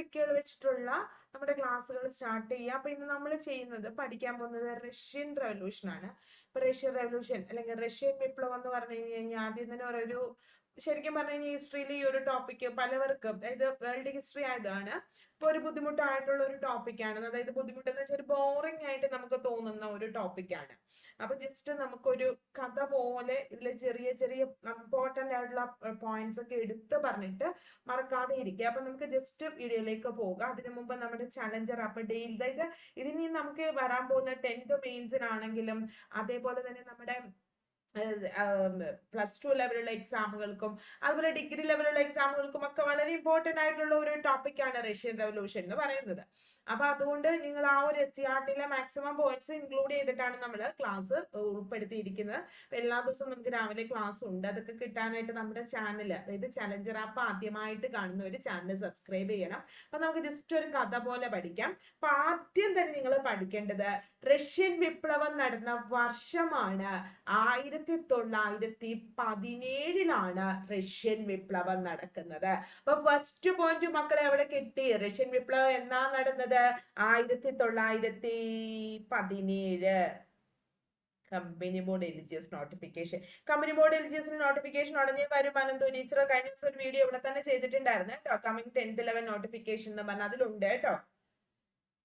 ടോപ്പിക്കുകൾ വെച്ചിട്ടുള്ള നമ്മുടെ ക്ലാസ്സുകൾ സ്റ്റാർട്ട് ചെയ്യുക. അപ്പൊ ഇന്ന് നമ്മൾ ചെയ്യുന്നത് പഠിക്കാൻ പോകുന്നത് റഷ്യൻ റവല്യൂഷൻ ആണ്. ഇപ്പൊ റഷ്യൻ റവല്യൂഷൻ അല്ലെങ്കിൽ റഷ്യൻ വിപ്ലവം എന്ന് പറഞ്ഞു കഴിഞ്ഞാൽ ആദ്യം തന്നെ ഒരു ശരിക്കും പറഞ്ഞു കഴിഞ്ഞാൽ ഹിസ്റ്ററിയിൽ ഈ ഒരു ടോപ്പിക്ക് പലവർക്കും അതായത് വേൾഡ് ഹിസ്റ്ററി ആയതാണ് ഇപ്പൊ ഒരു ബുദ്ധിമുട്ടായിട്ടുള്ള ഒരു ടോപ്പിക്കാണ് അതായത് ബുദ്ധിമുട്ടെന്ന് വെച്ചാൽ ബോറിംഗ് ആയിട്ട് നമുക്ക് തോന്നുന്ന ഒരു ടോപ്പിക്കാണ് അപ്പൊ ജസ്റ്റ് നമുക്കൊരു കഥ പോലെ ഇതിൽ ചെറിയ ചെറിയ ഇമ്പോർട്ടന്റ് ആയിട്ടുള്ള പോയിന്റ്സ് ഒക്കെ എടുത്ത് പറഞ്ഞിട്ട് മറക്കാതെ ഇരിക്കുക. അപ്പൊ നമുക്ക് ജസ്റ്റ് വീഡിയോയിലേക്ക് പോകുക അതിനു മുമ്പ് നമ്മുടെ ചലഞ്ചർ അപ്പൊ ഡെയിലി അതായത് ഇതിനി നമുക്ക് വരാൻ പോകുന്ന ടെൻത്ത് മെയിൻസിനാണെങ്കിലും അതേപോലെ തന്നെ നമ്മുടെ പ്ലസ് ടു ലെവലുള്ള എക്സാമുകൾക്കും അതുപോലെ ഡിഗ്രി ലെവലുള്ള എക്സാമുകൾക്കും ഒക്കെ വളരെ ഇമ്പോർട്ടന്റ് ആയിട്ടുള്ള ഒരു ടോപ്പിക്കാണ് റഷ്യൻ റവല്യൂഷൻ എന്ന് പറയുന്നത്. അപ്പൊ അതുകൊണ്ട് നിങ്ങൾ ആ ഒരു എസ് സി ആർ ടിയിലെ മാക്സിമം പോയിന്റ്സ് ഇൻക്ലൂഡ് ചെയ്തിട്ടാണ് നമ്മൾ ക്ലാസ് ഉൾപ്പെടുത്തിയിരിക്കുന്നത്. അപ്പൊ എല്ലാ ദിവസവും നമുക്ക് രാവിലെ ക്ലാസ് ഉണ്ട്. അതൊക്കെ കിട്ടാനായിട്ട് നമ്മുടെ ചാനൽ അതായത് ചലഞ്ചർ ആപ്പ് ആദ്യമായിട്ട് കാണുന്ന ഒരു ചാനൽ സബ്സ്ക്രൈബ് ചെയ്യണം. അപ്പൊ നമുക്ക് ജസ്റ്റ് ഒരു കഥ പോലെ പഠിക്കാം. അപ്പൊ ആദ്യം തന്നെ നിങ്ങൾ പഠിക്കേണ്ടത് റഷ്യൻ വിപ്ലവം നടന്ന വർഷമാണ്. ആയിരത്തി തൊള്ളായിരത്തി പതിനേഴിലാണ് റഷ്യൻ വിപ്ലവം നടക്കുന്നത്. അപ്പൊ ഫസ്റ്റ് പോയിന്റ് മക്കളെ അവിടെ കിട്ടി. റഷ്യൻ വിപ്ലവം എന്നാ നടന്നത്? ആയിരത്തി തൊള്ളായിരത്തി പതിനേഴ് company board LGS notification company board എലിജിയസിന് notification ഉടനെ വരും. അനന്തു ടീച്ചർ കഴിഞ്ഞ ദിവസം ഒരു വീഡിയോ ഇവിടെ തന്നെ ചെയ്തിട്ടുണ്ടായിരുന്നു കേട്ടോ. കമ്മിങ് ടെൻത്ത് ലെവൽ നോട്ടിഫിക്കേഷൻ എന്ന് പറഞ്ഞാൽ അതിലുണ്ട് കേട്ടോ.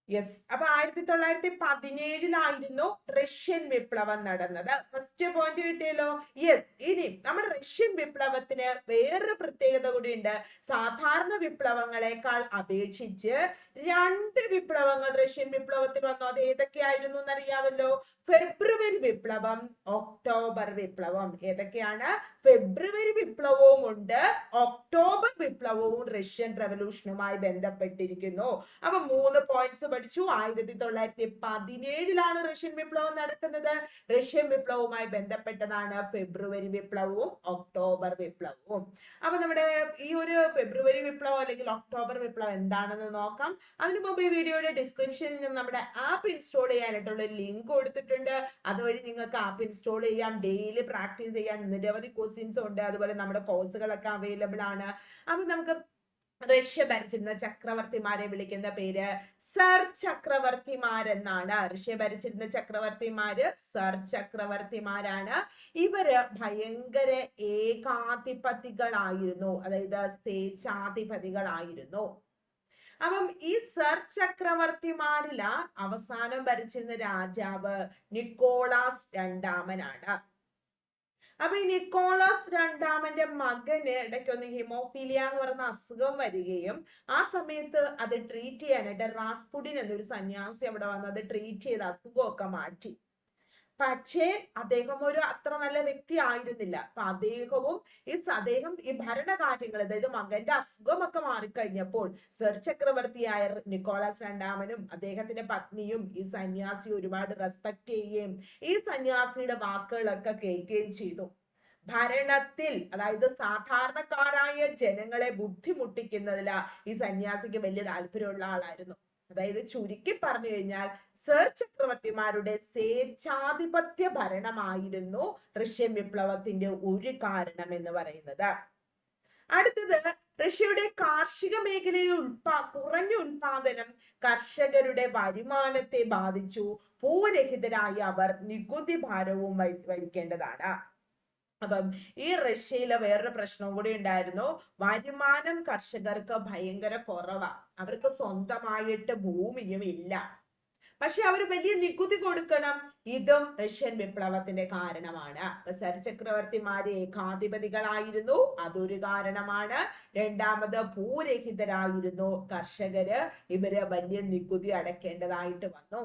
യെസ് അപ്പൊ ആയിരത്തി തൊള്ളായിരത്തി പതിനേഴിലായിരുന്നു റഷ്യൻ വിപ്ലവം നടന്നത്. ഫസ്റ്റ് പോയിന്റ് കിട്ടിയല്ലോ? യെസ് ഇനി നമ്മുടെ റഷ്യൻ വിപ്ലവത്തിന് വേറൊരു പ്രത്യേകത കൂടിയുണ്ട്. സാധാരണ വിപ്ലവങ്ങളെക്കാൾ അപേക്ഷിച്ച് രണ്ട് വിപ്ലവങ്ങൾ റഷ്യൻ വിപ്ലവത്തിൽ വന്നു. അത് ഏതൊക്കെയായിരുന്നു എന്നറിയാമല്ലോ? ഫെബ്രുവരി വിപ്ലവം ഒക്ടോബർ വിപ്ലവം. ഏതൊക്കെയാണ്? ഫെബ്രുവരി വിപ്ലവവും ഉണ്ട്. ഒക്ടോബർ വിപ്ലവവും റഷ്യൻ റവല്യൂഷനുമായി ബന്ധപ്പെട്ടിരിക്കുന്നു. അപ്പൊ മൂന്ന് പോയിന്റ്സ് പഠിച്ചു. ആയിരത്തി തൊള്ളായിരത്തി പതിനേഴിലാണ് റഷ്യൻ വിപ്ലവം നടക്കുന്നത്. റഷ്യൻ വിപ്ലവവുമായി ബന്ധപ്പെട്ടതാണ് ഫെബ്രുവരി വിപ്ലവവും ഒക്ടോബർ വിപ്ലവവും. അപ്പൊ നമ്മുടെ ഈ ഒരു ഫെബ്രുവരി വിപ്ലവം അല്ലെങ്കിൽ ഒക്ടോബർ വിപ്ലവം എന്താണെന്ന് നോക്കാം. അതിനു മുമ്പ് ഈ വീഡിയോയുടെ ഡിസ്ക്രിപ്ഷനിൽ നിന്ന് നമ്മുടെ ആപ്പ് ഇൻസ്റ്റാൾ ചെയ്യാനായിട്ടുള്ള ലിങ്ക് കൊടുത്തിട്ടുണ്ട്. അതുവഴി നിങ്ങൾക്ക് ആപ്പ് ഇൻസ്റ്റാൾ ചെയ്യാം. ഡെയിലി പ്രാക്ടീസ് ചെയ്യാൻ നിരവധി ക്വസ്റ്റ്യൻസ് ഉണ്ട്. അതുപോലെ നമ്മുടെ കോഴ്സുകളൊക്കെ അവൈലബിൾ ആണ്. അപ്പൊ നമുക്ക് റഷ്യ ഭരിച്ചിരുന്ന ചക്രവർത്തിമാരെ വിളിക്കുന്ന പേര് സർ ചക്രവർത്തിമാരെന്നാണ്. റഷ്യ ഭരിച്ചിരുന്ന ചക്രവർത്തിമാര് സർ ചക്രവർത്തിമാരാണ്. ഇവർ ഭയങ്കര ഏകാധിപതികളായിരുന്നു. അതായത് സ്വേച്ഛാധിപതികളായിരുന്നു അപ്പം ഈ സർ ചക്രവർത്തിമാരില അവസാനം ഭരിച്ചിരുന്ന രാജാവ് നിക്കോളാസ് രണ്ടാമനാണ്. അപ്പൊ ഈ നിക്കോളാസ് രണ്ടാമന്റെ മകന് ഇടയ്ക്കൊന്ന് ഹിമോഫീലിയ എന്ന് പറയുന്ന അസുഖം വരികയും ആ സമയത്ത് അത് ട്രീറ്റ് ചെയ്യാനായിട്ട് റാസ്പുഡിൻ എന്നൊരു സന്യാസി അവിടെ വന്ന് അത് ട്രീറ്റ് ചെയ്ത് അസുഖമൊക്കെ മാറ്റി. പക്ഷേ അദ്ദേഹം ഒരു അത്ര നല്ല വ്യക്തി ആയിരുന്നില്ല. അപ്പൊ അദ്ദേഹവും ഈ അദ്ദേഹം ഈ ഭരണകാര്യങ്ങൾ അതായത് മകന്റെ അസുഖമൊക്കെ മാറിക്കഴിഞ്ഞപ്പോൾ സർ ചക്രവർത്തിയായ നിക്കോളാസ് രണ്ടാമനും അദ്ദേഹത്തിന്റെ പത്നിയും ഈ സന്യാസി ഒരുപാട് റെസ്പെക്ട് ചെയ്യുകയും ഈ സന്യാസിയുടെ വാക്കുകളൊക്കെ കേൾക്കുകയും ചെയ്തു. ഭരണത്തിൽ അതായത് സാധാരണക്കാരായ ജനങ്ങളെ ബുദ്ധിമുട്ടിക്കുന്നതില ഈ സന്യാസിക്ക് വലിയ താല്പര്യമുള്ള ആളായിരുന്നു. അതായത് ചുരുക്കി പറഞ്ഞു കഴിഞ്ഞാൽ സർ ചക്രവർത്തിമാരുടെ സ്വേച്ഛാധിപത്യ ഭരണമായിരുന്നു റഷ്യൻ വിപ്ലവത്തിന്റെ ഒരു കാരണം എന്ന് പറയുന്നത്. അടുത്തത് റഷ്യയുടെ കാർഷിക മേഖലയിൽ ഉൽപാ കുറഞ്ഞ ഉൽപാദനം കർഷകരുടെ വരുമാനത്തെ ബാധിച്ചു. ഭൂരഹിതരായ അവർ നികുതി ഭാരവും വഹിക്കേണ്ടതാണ്. അപ്പം ഈ റഷ്യയിലെ വേറൊരു പ്രശ്നവും കൂടി ഉണ്ടായിരുന്നു. വരുമാനം കർഷകർക്ക് ഭയങ്കര കുറവാ. അവർക്ക് സ്വന്തമായിട്ട് ഭൂമിയും ഇല്ല. പക്ഷെ അവർ വലിയ നികുതി കൊടുക്കണം. ഇതും റഷ്യൻ വിപ്ലവത്തിന്റെ കാരണമാണ്. സർ ചക്രവർത്തിമാര് ഏകാധിപതികളായിരുന്നു. അതൊരു കാരണമാണ്. രണ്ടാമത് ഭൂരഹിതരായിരുന്നു കർഷകര്. ഇവർ വലിയ നികുതി അടക്കേണ്ടതായിട്ട് വന്നു.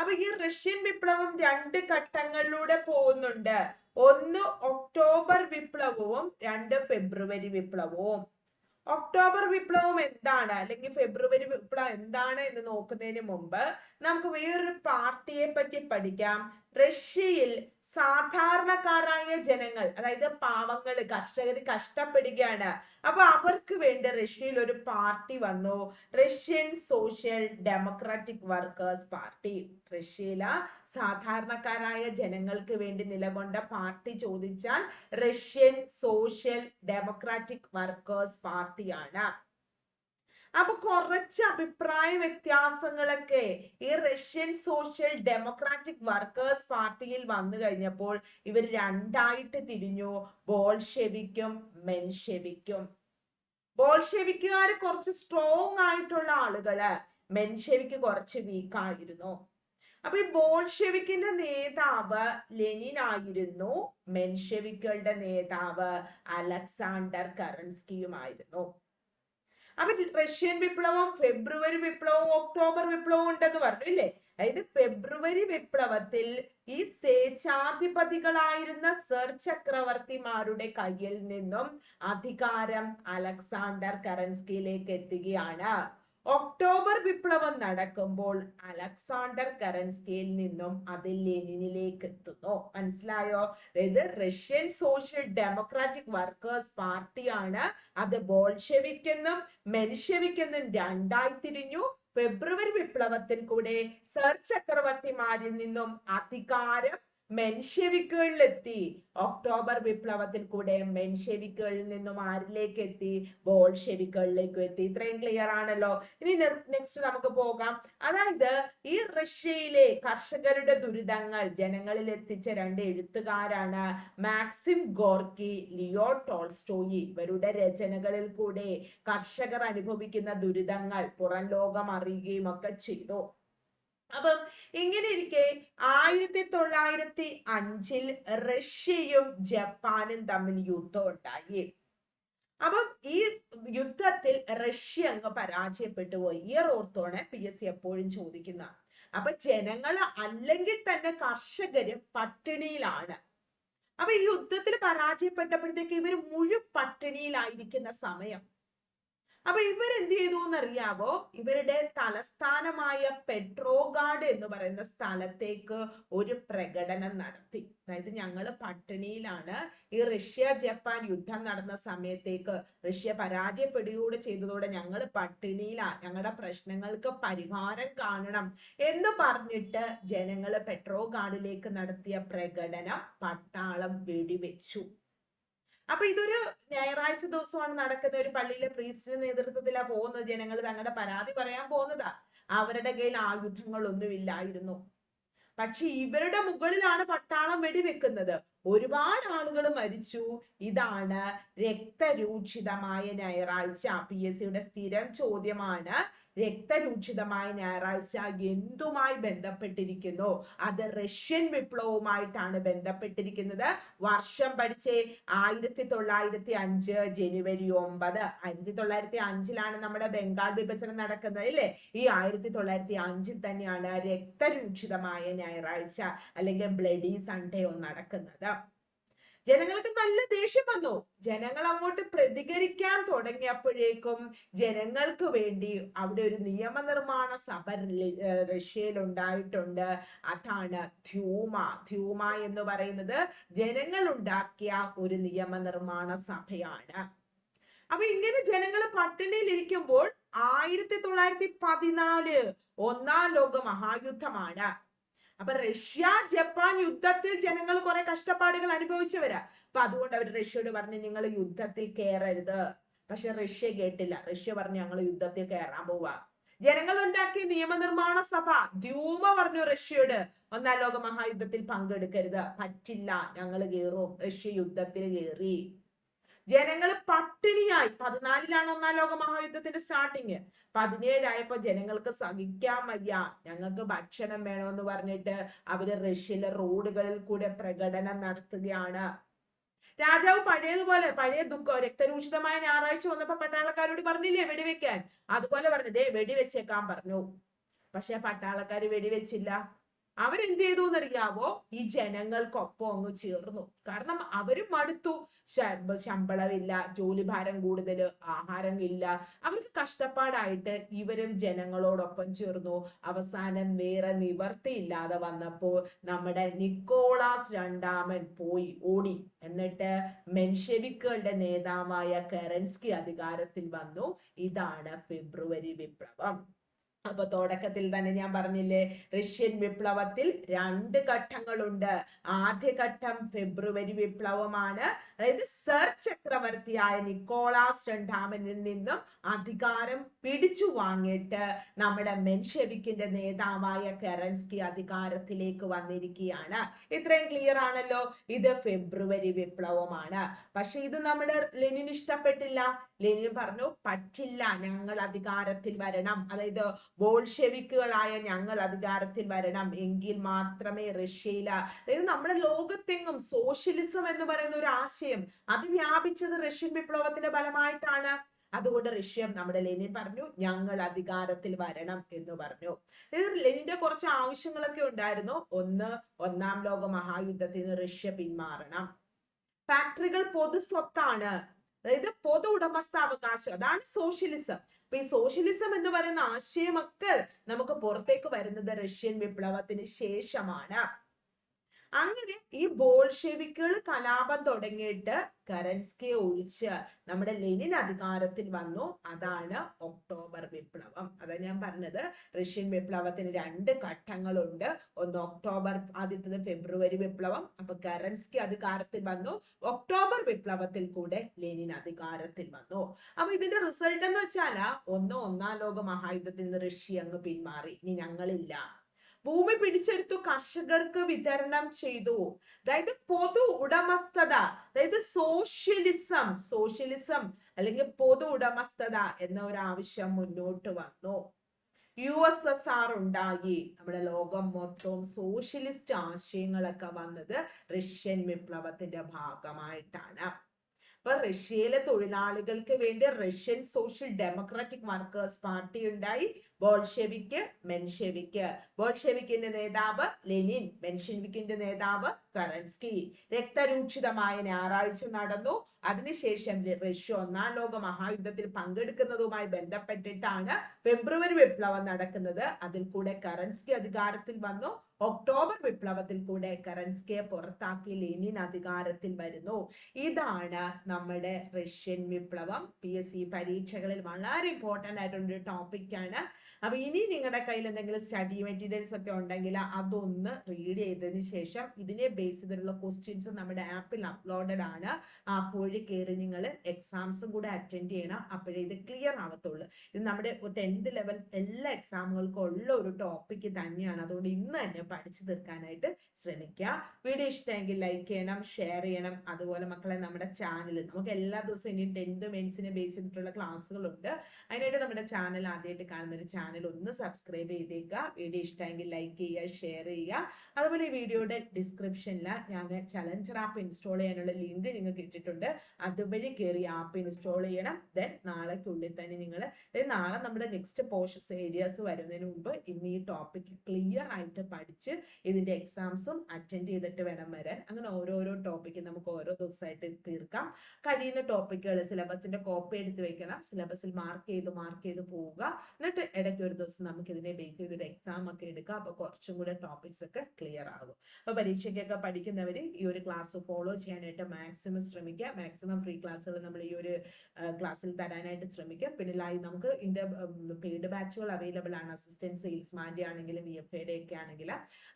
അപ്പൊ ഈ റഷ്യൻ വിപ്ലവം രണ്ട് ഘട്ടങ്ങളിലൂടെ പോകുന്നുണ്ട്. ഒന്ന് ഒക്ടോബർ വിപ്ലവവും രണ്ട് ഫെബ്രുവരി വിപ്ലവവും. ഒക്ടോബർ വിപ്ലവം എന്താണ്? അല്ലെങ്കിൽ ഫെബ്രുവരി വിപ്ലവം എന്താണ് എന്ന് നോക്കുന്നതിന് മുമ്പ് നമുക്ക് വേറൊരു പാർട്ടിയെ പറ്റി പഠിക്കാം. റഷ്യയിൽ സാധാരണക്കാരായ ജനങ്ങൾ അതായത് പാവങ്ങൾ കർഷകർ കഷ്ടപ്പെടുകയാണ്. അപ്പൊ അവർക്ക് വേണ്ടി റഷ്യയിൽ ഒരു പാർട്ടി വന്നു. Russian social democratic workers party. റഷ്യയിലെ സാധാരണക്കാരായ ജനങ്ങൾക്ക് വേണ്ടി നിലകൊണ്ട പാർട്ടി ചോദിച്ചാൽ റഷ്യൻ സോഷ്യൽ ഡെമോക്രാറ്റിക് വർക്കേഴ്സ് പാർട്ടിയാണ്. അപ്പൊ കുറച്ച് അഭിപ്രായ വ്യത്യാസങ്ങളൊക്കെ ഈ റഷ്യൻ സോഷ്യൽ ഡെമോക്രാറ്റിക് വർക്കേഴ്സ് പാർട്ടിയിൽ വന്നു കഴിഞ്ഞപ്പോൾ ഇവർ രണ്ടായിട്ട് തിരിഞ്ഞു. ബോൾഷെവിക്കും മെൻഷെവിക്കും. ബോൾഷെവിക്കുകാർ കുറച്ച് സ്ട്രോങ് ആയിട്ടുള്ള ആളുകൾ. മെൻഷെവിക്ക് കുറച്ച് വീക്ക് ആയിരുന്നു. അപ്പൊ ഈ ബോൾഷെവിക്കിന്റെ നേതാവ് ലെനിൻ ആയിരുന്നു. മെൻഷെവിക്കുകളുടെ നേതാവ് അലക്സാണ്ടർ കറൻസ്കിയുമായിരുന്നു. അപ്പൊ റഷ്യൻ വിപ്ലവം ഫെബ്രുവരി വിപ്ലവം ഒക്ടോബർ വിപ്ലവം ഉണ്ടെന്ന് പറഞ്ഞു ഇല്ലേ? അതായത് ഫെബ്രുവരി വിപ്ലവത്തിൽ ഈ സ്വേച്ഛാധിപതികളായിരുന്ന സർ ചക്രവർത്തിമാരുടെ കയ്യിൽ നിന്നും അധികാരം അലക്സാണ്ടർ കറൻസ്കിയിലേക്ക് എത്തുകയാണ്. ഒക്ടോബർ വിപ്ലവം നടക്കുമ്പോൾ അലക്സാണ്ടർ കറൻസ്കിയിൽ നിന്നും അത് ലെനിനിലേക്ക് എത്തുന്നു. മനസ്സിലായോ? അതായത് റഷ്യൻ സോഷ്യൽ ഡെമോക്രാറ്റിക് വർക്കേഴ്സ് പാർട്ടിയാണ് അത് ബോൾഷെവിക്കെന്നും മെൻഷെവിക്കെന്നും രണ്ടായി തിരിഞ്ഞു. ഫെബ്രുവരി വിപ്ലവത്തിൽ കൂടെ സർ ചക്രവർത്തിമാരിൽ നിന്നും അധികാരം മെൻഷെവിക്കുകളിലെത്തി. ഒക്ടോബർ വിപ്ലവത്തിൽ കൂടെ മെൻഷെവിക്കുകളിൽ നിന്നും ആരിലേക്ക് എത്തി ബോൾഷെവിക്കുകളിലേക്കും എത്തി. ഇത്രയും ക്ലിയർ ആണല്ലോ. ഇനി നെക്സ്റ്റ് നമുക്ക് പോകാം. അതായത് ഈ റഷ്യയിലെ കർഷകരുടെ ദുരിതങ്ങൾ ജനങ്ങളിൽ എത്തിച്ച രണ്ട് എഴുത്തുകാരാണ് മാക്സിം ഗോർക്കി ലിയോ ടോൾസ്റ്റോയി. ഇവരുടെ രചനകളിൽ കൂടെ കർഷകർ അനുഭവിക്കുന്ന ദുരിതങ്ങൾ പുറം ലോകം അറിയുകയും ഒക്കെ ചെയ്തു. അപ്പം ഇങ്ങനെ ഇരിക്കെ ആയിരത്തി തൊള്ളായിരത്തി അഞ്ചിൽ റഷ്യയും ജപ്പാനും തമ്മിൽ യുദ്ധം ഉണ്ടായി. അപ്പം ഈ യുദ്ധത്തിൽ റഷ്യ അങ്ങ് പരാജയപ്പെട്ടു പോയി. ഇയർ ഓർത്തോണ് പി എസ് സി എപ്പോഴും ചോദിക്കുന്ന. അപ്പൊ ജനങ്ങൾ അല്ലെങ്കിൽ തന്നെ കർഷകര് പട്ടിണിയിലാണ്. അപ്പൊ ഈ യുദ്ധത്തിൽ പരാജയപ്പെട്ടപ്പോഴത്തേക്ക് ഇവർ മുഴുവൻ പട്ടിണിയിലായിരിക്കുന്ന സമയം. അപ്പൊ ഇവരെന്ത് ചെയ്തു എന്നറിയാവോ ഇവരുടെ തലസ്ഥാനമായ പെട്രോഗാഡ് എന്ന് പറയുന്ന സ്ഥലത്തേക്ക് ഒരു പ്രകടനം നടത്തി. അതായത് ഞങ്ങൾ പട്ടിണിയിലാണ്. ഈ റഷ്യ ജപ്പാൻ യുദ്ധം നടന്ന സമയത്തേക്ക് റഷ്യ പരാജയപ്പെടുകയൂടെ ചെയ്തതോടെ ഞങ്ങൾ പട്ടിണിയിലാ. ഞങ്ങളുടെ പ്രശ്നങ്ങൾക്ക് പരിഹാരം കാണണം എന്ന് പറഞ്ഞിട്ട് ജനങ്ങൾ പെട്രോഗാഡിലേക്ക് നടത്തിയ പ്രകടനം പട്ടാളം വെടിവെച്ചു. അപ്പൊ ഇതൊരു ഞായറാഴ്ച ദിവസമാണ് നടക്കുന്ന ഒരു പള്ളിയിലെ പ്രീസ്റ്റിന്റെ നേതൃത്വത്തിലാ പോകുന്നത്. ജനങ്ങൾ തങ്ങളുടെ പരാതി പറയാൻ പോകുന്നതാ. അവരുടെ കയ്യിൽ ആയുധങ്ങളൊന്നുമില്ലായിരുന്നു. പക്ഷെ ഇവരുടെ മുകളിലാണ് പട്ടാളം വെടിവെക്കുന്നത്. ഒരുപാട് ആളുകൾ മരിച്ചു. ഇതാണ് രക്തരൂക്ഷിതമായ ഞായറാഴ്ച. പി എസ് സിയുടെ സ്ഥിരം ചോദ്യമാണ് രക്തരൂക്ഷിതമായ ഞായറാഴ്ച എന്തുമായി ബന്ധപ്പെട്ടിരിക്കുന്നു? അത് റഷ്യൻ വിപ്ലവവുമായിട്ടാണ് ബന്ധപ്പെട്ടിരിക്കുന്നത്. വർഷം പഠിച്ചേ ആയിരത്തി തൊള്ളായിരത്തി അഞ്ച് ജനുവരി ഒമ്പത്. ആയിരത്തി തൊള്ളായിരത്തി അഞ്ചിലാണ് നമ്മുടെ ബംഗാൾ വിഭജനം നടക്കുന്നത് അല്ലേ? ഈ ആയിരത്തി തൊള്ളായിരത്തി അഞ്ചിൽ തന്നെയാണ് രക്തരൂക്ഷിതമായ ഞായറാഴ്ച അല്ലെങ്കിൽ ബ്ലഡി സൺഡേ നടക്കുന്നത്. ജനങ്ങൾക്ക് നല്ല ദേഷ്യം വന്നു. ജനങ്ങൾ അങ്ങോട്ട് പ്രതികരിക്കാൻ തുടങ്ങിയപ്പോഴേക്കും ജനങ്ങൾക്ക് വേണ്ടി അവിടെ ഒരു നിയമനിർമ്മാണ സഭ റഷ്യയിൽ ഉണ്ടായിട്ടുണ്ട്. അതാണ് ധ്യൂമ. ധ്യൂമ എന്ന് പറയുന്നത് ജനങ്ങൾ ഉണ്ടാക്കിയ ഒരു നിയമനിർമ്മാണ സഭയാണ്. അപ്പൊ ഇങ്ങനെ ജനങ്ങൾ പട്ടിണിയിൽ ഇരിക്കുമ്പോൾ ആയിരത്തി തൊള്ളായിരത്തി പതിനാല് ഒന്നാം ലോക മഹായുദ്ധമാണ്. അപ്പൊ റഷ്യ ജപ്പാൻ യുദ്ധത്തിൽ ജനങ്ങൾ കുറെ കഷ്ടപ്പാടുകൾ അനുഭവിച്ചവരാ. അപ്പൊ അതുകൊണ്ട് അവർ റഷ്യയോട് പറഞ്ഞു നിങ്ങൾ യുദ്ധത്തിൽ കയറരുത് പക്ഷെ റഷ്യ കേട്ടില്ല. റഷ്യ പറഞ്ഞു ഞങ്ങൾ യുദ്ധത്തിൽ കയറാൻ പോവാ. ജനങ്ങൾ ഉണ്ടാക്കിയ നിയമനിർമ്മാണ സഭ ദ്യൂമ പറഞ്ഞു റഷ്യയോട് ഒന്നാം ലോക മഹായുദ്ധത്തിൽ പങ്കെടുക്കരുത്. പറ്റില്ല. ഞങ്ങൾ കയറും റഷ്യ യുദ്ധത്തിൽ കയറി ജനങ്ങൾ പട്ടിണിയായി. പതിനാലിലാണ് ഒന്നാം ലോക മഹായുദ്ധത്തിന്റെ സ്റ്റാർട്ടിങ് പതിനേഴായപ്പോ ജനങ്ങൾക്ക് സഹിക്കാൻ വയ്യ. ഞങ്ങൾക്ക് ഭക്ഷണം വേണമെന്ന് പറഞ്ഞിട്ട് അവർ റഷ്യയിലെ റോഡുകളിൽ കൂടെ പ്രകടനം നടത്തുകയാണ്. രാജാവ് പഴയതുപോലെ പഴയ ദുഃഖം രക്തരൂഷിതമായ ഞായറാഴ്ച വന്നപ്പോ പട്ടാളക്കാരോട് പറഞ്ഞില്ലേ വെടിവെക്കാൻ? അതുപോലെ പറഞ്ഞു ദേ വെടിവെച്ചേക്കാൻ പറഞ്ഞു. പക്ഷെ പട്ടാളക്കാര് വെടിവെച്ചില്ല. അവരെന്ത് ചെയ്തു എന്നറിയാവോ ഈ ജനങ്ങൾക്കൊപ്പം അങ്ങ് ചേർന്നു. കാരണം അവരും മടുത്തു. ശമ്പളമില്ല ജോലിഭാരം കൂടുതൽ ആഹാരം ഇല്ല അവർക്ക് കഷ്ടപ്പാടായിട്ട് ഇവരും ജനങ്ങളോടൊപ്പം ചേർന്നു. അവസാനം വേറെ നിവർത്തിയില്ലാതെ വന്നപ്പോൾ നമ്മുടെ നിക്കോളാസ് രണ്ടാമൻ പോയി ഓടി. എന്നിട്ട് മെൻഷെവിക്കുകളുടെ നേതാവായ കെറൻസ്കി അധികാരത്തിൽ വന്നു. ഇതാണ് ഫെബ്രുവരി വിപ്ലവം. അപ്പൊ തുടക്കത്തിൽ തന്നെ ഞാൻ പറഞ്ഞില്ലേ റഷ്യൻ വിപ്ലവത്തിൽ രണ്ട് ഘട്ടങ്ങളുണ്ട്. ആദ്യ ഘട്ടം ഫെബ്രുവരി വിപ്ലവമാണ്. അതായത് സർ ചക്രവർത്തിയായ നിക്കോളാസ് രണ്ടാമനിൽ നിന്നും അധികാരം പിടിച്ചു വാങ്ങിയിട്ട് നമ്മുടെ മെൻഷെവിക്കിന്റെ നേതാവായ കെറൻസ്കി അധികാരത്തിലേക്ക് വന്നിരിക്കുകയാണ്. ഇത്രയും ക്ലിയർ ആണല്ലോ? ഇത് ഫെബ്രുവരി വിപ്ലവമാണ്. പക്ഷെ ഇത് നമ്മുടെ ലെനിൻ ഇഷ്ടപ്പെട്ടില്ല. ലെനിൻ പറഞ്ഞു പറ്റില്ല ഞങ്ങൾ അധികാരത്തിൽ വരണം. അതായത് ബോൾഷെവിക്കുകളായ ഞങ്ങൾ അധികാരത്തിൽ വരണം. എങ്കിൽ മാത്രമേ റഷ്യയില അതായത് നമ്മുടെ ലോകത്തെങ്ങും സോഷ്യലിസം എന്ന് പറയുന്ന ഒരു ആശയം അത് വ്യാപിച്ചത് റഷ്യൻ വിപ്ലവത്തിന്റെ ഫലമായിട്ടാണ്. അതുകൊണ്ട് റഷ്യ നമ്മുടെ ലെനിൻ പറഞ്ഞു ഞങ്ങൾ അധികാരത്തിൽ വരണം എന്ന് പറഞ്ഞു. ലെനിന്റെ കുറച്ച് ആവശ്യങ്ങളൊക്കെ ഉണ്ടായിരുന്നു. ഒന്ന് ഒന്നാം ലോക മഹായുദ്ധത്തിൽ നിന്ന് റഷ്യ പിന്മാറണം. ഫാക്ടറികൾ പൊതു സ്വത്താണ് അതായത് പൊതു ഉടമസ്ഥാവകാശം അതാണ് സോഷ്യലിസം. അപ്പൊ ഈ സോഷ്യലിസം എന്ന് പറയുന്ന ആശയമൊക്കെ നമുക്ക് പുറത്തേക്ക് വരുന്നത് റഷ്യൻ വിപ്ലവത്തിന് ശേഷമാണ്. അങ്ങനെ ഈ ബോൾഷെവിക്കുകൾ കലാപം തുടങ്ങിയിട്ട് കരൻസ്കിയെ ഒഴിച്ച് നമ്മുടെ ലെനിൻ അധികാരത്തിൽ വന്നു. അതാണ് ഒക്ടോബർ വിപ്ലവം. അതാ ഞാൻ പറഞ്ഞത്. റഷ്യൻ വിപ്ലവത്തിന് രണ്ട് ഘട്ടങ്ങളുണ്ട്. ഒന്ന് ഒക്ടോബർ ആദ്യത്തത് ഫെബ്രുവരി വിപ്ലവം. അപ്പൊ കരൻസ്കി അധികാരത്തിൽ വന്നു. ഒക്ടോബർ വിപ്ലവത്തിൽ കൂടെ ലെനിൻ അധികാരത്തിൽ വന്നു. അപ്പൊ ഇതിന്റെ റിസൾട്ട് എന്ന് വെച്ചാൽ ഒന്ന് ഒന്നാം ലോക മഹായുദ്ധത്തിൽ നിന്ന് റഷ്യ അങ്ങ് പിന്മാറി. ഇനി ഞങ്ങളില്ല. ഭൂമി പിടിച്ചെടുത്തു കർഷകർക്ക് വിതരണം ചെയ്തു. അതായത് പൊതു ഉടമസ്ഥത അതായത് സോഷ്യലിസം സോഷ്യലിസം അല്ലെങ്കിൽ പൊതു ഉടമസ്ഥത എന്ന ഒരു ആവശ്യം മുന്നോട്ട് വന്നു. യു എസ് എസ് ആർ ഉണ്ടായി. നമ്മുടെ ലോകം മൊത്തവും സോഷ്യലിസ്റ്റ് ആശയങ്ങളൊക്കെ വന്നത് റഷ്യൻ വിപ്ലവത്തിന്റെ ഭാഗമായിട്ടാണ്. അപ്പൊ റഷ്യയിലെ തൊഴിലാളികൾക്ക് വേണ്ടി Russian social democratic workers party ഉണ്ടായി. ബോൾഷെവിക്ക് മെൻഷെവിക്ക് ബോൾഷെവിക്കിന്റെ നേതാവ് ലെനിൻ മെൻഷെവിക്കിന്റെ നേതാവ് കറൻസ്കി രക്തരൂക്ഷിതമായ ഞായറാഴ്ച നടന്നു. അതിനുശേഷം റഷ്യ ഒന്നാം ലോക മഹായുദ്ധത്തിൽ പങ്കെടുക്കുന്നതുമായി ബന്ധപ്പെട്ടിട്ടാണ് ഫെബ്രുവരി വിപ്ലവം നടക്കുന്നത്. അതിൽ കൂടെ കറൻസ്കി അധികാരത്തിൽ വന്നു. ഒക്ടോബർ വിപ്ലവത്തിൽ കൂടെ കറൻസ്കിയെ പുറത്താക്കി ലെനിൻ അധികാരത്തിൽ വരുന്നു. ഇതാണ് നമ്മുടെ റഷ്യൻ വിപ്ലവം. പി എസ് സി പരീക്ഷകളിൽ വളരെ ഇമ്പോർട്ടന്റ് ആയിട്ടുള്ള ടോപ്പിക്കാണ് അപ്പൊ ഇനി നിങ്ങളുടെ കയ്യിൽ എന്തെങ്കിലും സ്റ്റഡി മെറ്റീരിയൽസ് ഒക്കെ ഉണ്ടെങ്കിൽ അതൊന്ന് റീഡ് ചെയ്തതിന് ശേഷം ഇതിനെ ബേസ് ചെയ്തിട്ടുള്ള ക്വസ്റ്റ്യൻസ് നമ്മുടെ ആപ്പിൽ അപ്ലോഡഡ് ആണ്. ആപ്പ് വഴി കയറി നിങ്ങൾ എക്സാംസും കൂടെ അറ്റൻഡ് ചെയ്യണം. അപ്പോഴേ ഇത് ക്ലിയർ ആവത്തുള്ളൂ. ഇത് നമ്മുടെ ടെൻത്ത് ലെവൽ എല്ലാ എക്സാമുകൾക്കും ഉള്ള ഒരു ടോപ്പിക് തന്നെയാണ്. അതുകൊണ്ട് ഇന്ന് തന്നെ പഠിച്ചു തീർക്കാനായിട്ട് ശ്രമിക്കുക. വീഡിയോ ഇഷ്ടമെങ്കിൽ ലൈക്ക് ചെയ്യണം ഷെയർ ചെയ്യണം. അതുപോലെ മക്കളെ നമ്മുടെ ചാനൽ നമുക്ക് എല്ലാ ദിവസവും ഇനി ടെൻത്ത് മെയിൻസിനെ ബേസ് ചെയ്തിട്ടുള്ള ക്ലാസ്സുകളുണ്ട് അതിനായിട്ട് നമ്മുടെ ചാനൽ ആദ്യമായിട്ട് കാണുന്ന ഒരു ചാനൽ ഒന്ന് സബ്സ്ക്രൈബ് ചെയ്തേക്കുക. വീഡിയോ ഇഷ്ടമെങ്കിൽ ലൈക്ക് ചെയ്യുക ഷെയർ ചെയ്യുക. അതുപോലെ ഈ വീഡിയോയുടെ ഡിസ്ക്രിപ്ഷനിൽ ഞാൻ ചലഞ്ചർ ആപ്പ് ഇൻസ്റ്റാൾ ചെയ്യാനുള്ള ലിങ്ക് നിങ്ങൾക്ക് ഇട്ടിട്ടുണ്ട്. അതുവഴി കയറി ആപ്പ് ഇൻസ്റ്റാൾ ചെയ്യണം. ദെൻ നാളേക്കുള്ളിൽ തന്നെ നിങ്ങൾ നാളെ നമ്മുടെ നെക്സ്റ്റ് പോർഷൻസ് ഏരിയാസ് വരുന്നതിന് മുമ്പ് ഇന്ന് ഈ ടോപ്പിക് ക്ലിയർ ആയിട്ട് പഠിച്ച് ഇതിന്റെ എക്സാംസും അറ്റൻഡ് ചെയ്തിട്ട് വേണം വരാൻ. അങ്ങനെ ഓരോരോ ടോപ്പിക്ക് നമുക്ക് ഓരോ ദിവസമായിട്ട് തീർക്കാം. കഴിയുന്ന ടോപ്പിക്കുകൾ സിലബസിന്റെ കോപ്പി എടുത്ത് വെക്കണം. സിലബസിൽ മാർക്ക് ചെയ്ത് മാർക്ക് ചെയ്ത് പോവുക. എന്നിട്ട് ഇടയ്ക്ക് ഒരു ദിവസം നമുക്ക് ഇതിനെ ബേസ് ചെയ്തൊരു എക്സാം ഒക്കെ എടുക്കാം. അപ്പോൾ കുറച്ചും കൂടെ ടോപ്പിക്സ് ഒക്കെ ക്ലിയർ ആകും. അപ്പോൾ പരീക്ഷയ്ക്കൊക്കെ പഠിക്കുന്നവർ ഈ ഒരു ക്ലാസ് ഫോളോ ചെയ്യാനായിട്ട് മാക്സിമം ശ്രമിക്കുക മാക്സിമം ഫ്രീ ക്ലാസ്സുകൾ നമ്മൾ ഈ ഒരു ക്ലാസ്സിൽ തരാനായിട്ട് ശ്രമിക്കുക പിന്നെ ലൈവ് നമുക്ക് ഇതിന്റെ പെയ്ഡ് ബാച്ചുകൾ അവൈലബിൾ ആണ്. അസിസ്റ്റന്റ് സെയിൽസ്മാന്റെ ആണെങ്കിലും വി എഫ് എയുടെ ഒക്കെ ആണെങ്കിൽ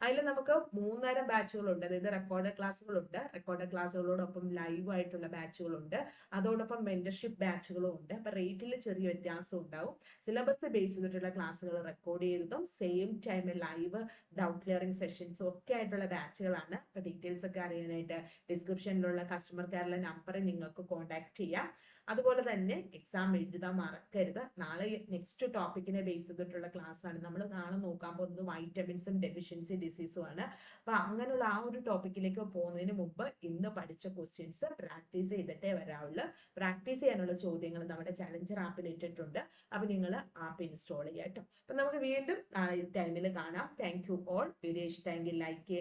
അതിൽ നമുക്ക് മൂന്നരം ബാച്ചുകളുണ്ട് അതായത് റെക്കോർഡഡ് ക്ലാസ്സുകളുണ്ട് റെക്കോർഡഡ് ക്ലാസ്സുകളോടൊപ്പം ലൈവ് ആയിട്ടുള്ള ബാച്ചുകളുണ്ട് അതോടൊപ്പം മെന്റർഷിപ്പ് ബാച്ചുകളും ഉണ്ട്. അപ്പം റേറ്റിൽ ചെറിയ വ്യത്യാസം ഉണ്ടാവും. സിലബസ് ബേസ് ചെയ്തിട്ടുള്ള ക്ലാസ്സുകൾ റെക്കോർഡ് ചെയ്തതും സെയിം ടൈമിൽ ലൈവ് ഡൗട്ട് ക്ലിയറിംഗ് സെഷൻസും ഒക്കെ ആയിട്ടുള്ള ബാച്ചുകളാണ് അപ്പൊ ഡീറ്റെയിൽസ് ഒക്കെ അറിയാനായിട്ട് ഡിസ്ക്രിപ്ഷനിലുള്ള കസ്റ്റമർ കെയറിലെ നമ്പർ നിങ്ങൾക്ക് കോൺടാക്ട് ചെയ്യാം. അതുപോലെ തന്നെ എക്സാം എഴുതാൻ മറക്കരുത്. നാളെ നെക്സ്റ്റ് ടോപ്പിക്കിനെ ബേസ് ചെയ്തിട്ടുള്ള ക്ലാസ് ആണ്. നമ്മൾ നാളെ നോക്കാൻ പോകുന്നത് വൈറ്റമിൻസും ഡെഫിഷ്യൻസി ഡിസീസും ആണ്. അപ്പൊ അങ്ങനെയുള്ള ആ ഒരു ടോപ്പിക്കിലേക്ക് പോകുന്നതിന് മുമ്പ് ഇന്ന് പഠിച്ച ക്വസ്റ്റ്യൻസ് പ്രാക്ടീസ് ചെയ്തിട്ടേ വരാവുള്ളൂ. പ്രാക്ടീസ് ചെയ്യാനുള്ള ചോദ്യങ്ങൾ നമ്മുടെ ചലഞ്ചർ ആപ്പിൽ ഇട്ടിട്ടുണ്ട്. അപ്പൊ നിങ്ങൾ ആപ്പ് ഇൻസ്റ്റാൾ ചെയ്യാം കേട്ടോ അപ്പൊ നമുക്ക് വീണ്ടും നാളെ ഈ ടൈമിൽ കാണാം. താങ്ക് യു ഓൾ വീഡിയോ ഇഷ്ടമെങ്കിൽ ലൈക്ക് ചെയ്യണം.